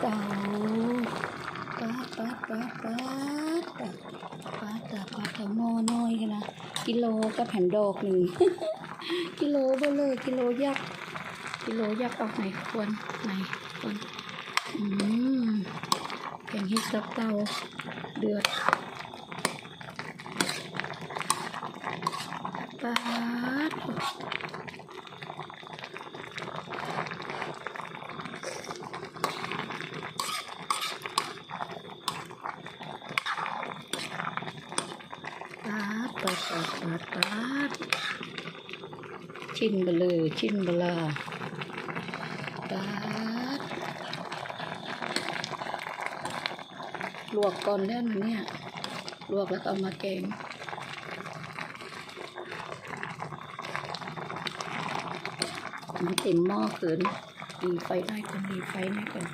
เก่าป้าป้าป้าป้าป้าป้าตาป้าโมน้อยกันนะกิโลก็แผ่นดอกหนึ่งกิโลเบลเลยกิโลยักกิโลยักษ์เอาไหนควรไหนควรอืมเกงเห็ดซับเตาเดือดป้า ปาดปาดปาดชิ้นเบลอชิ้นเบลาปาดลวกก่อนแล้วนเนี่ย ลวกแล้วก็เอามาแกงมันเต็มหม้อเขินดีไฟได้ก่อนดีไฟได้ก่อน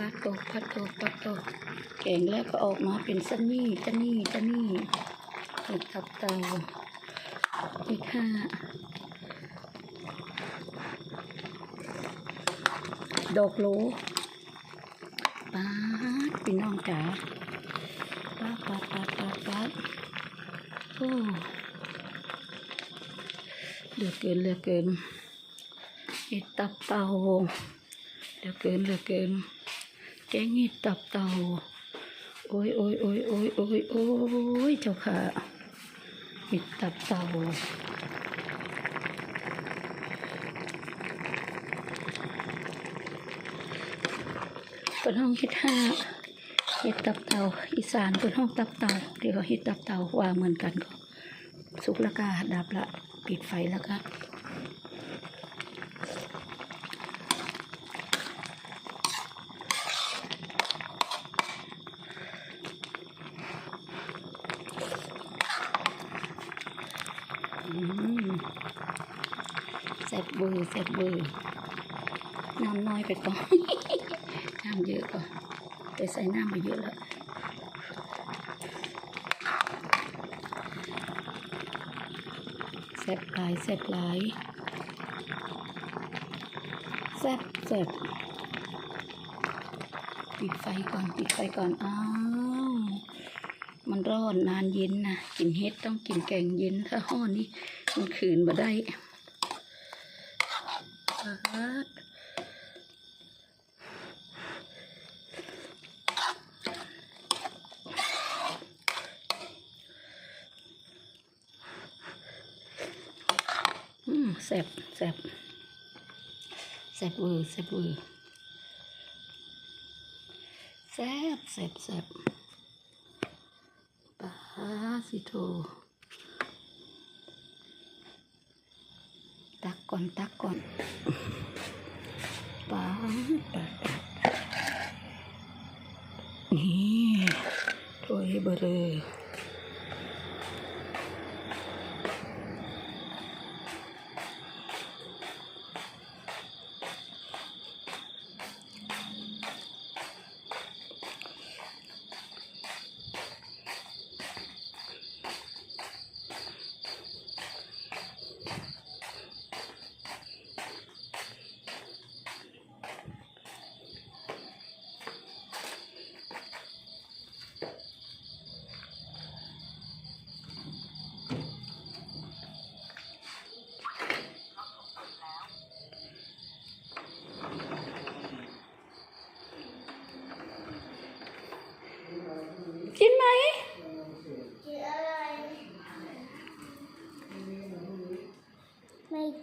ปาดปัดโตปัดโตปัดโตแกงแล้วก็ออกมาเป็นสันนี่สันนี่สันนี่เห็ดทับเตาเห็ดห้าดอกโลปาดพี่น้องจ๋าปาปาปาปาปาโอ้เหลือเกินเหลือเกินเห็ดตับเตาเหลือเกินเหลือเกิน แกงเห็ดตับเต่า โอ้ยโอ้ยโอ้ยโอ้ยโอ้ยโอ้ยเจ้าค่ะเห็ดตับเต่าเป็นห้องเห็ดห้าเห็ดตับเต่าอีสานเป็นห้องตับเต่าเดี๋ยวเห็ดตับเต่าว่าเหมือนกันก็สุกล้วก็ดับละ ปิดไฟแล้วก็ แซ่บเบอร์แซ่บเบอร์น้ำน้อยไปก่อน น้ำเยอะก่อนแต่ใส่น้ำไปเยอะแล้วแซ่บหลายแซ่บหลายแซ่บแซ่บปิดไฟก่อน ปิดไฟก่อนอ้าว มันร้อนนานเย็นนะกินเฮ็ดต้องกินแกงเย็นถ้าห้อนี้มันขืนบ่ได้อืมแซ่บแซ่บแซ่บเวอร์แซ่บเวอร์แซ่บแซ่บแซ่บ สิโทตักก่อนตักก่อนปาดปาดปาดนี่ถ้วยเบอร์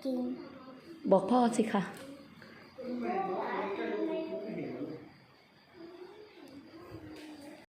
กิน บอกพ่อสิคะ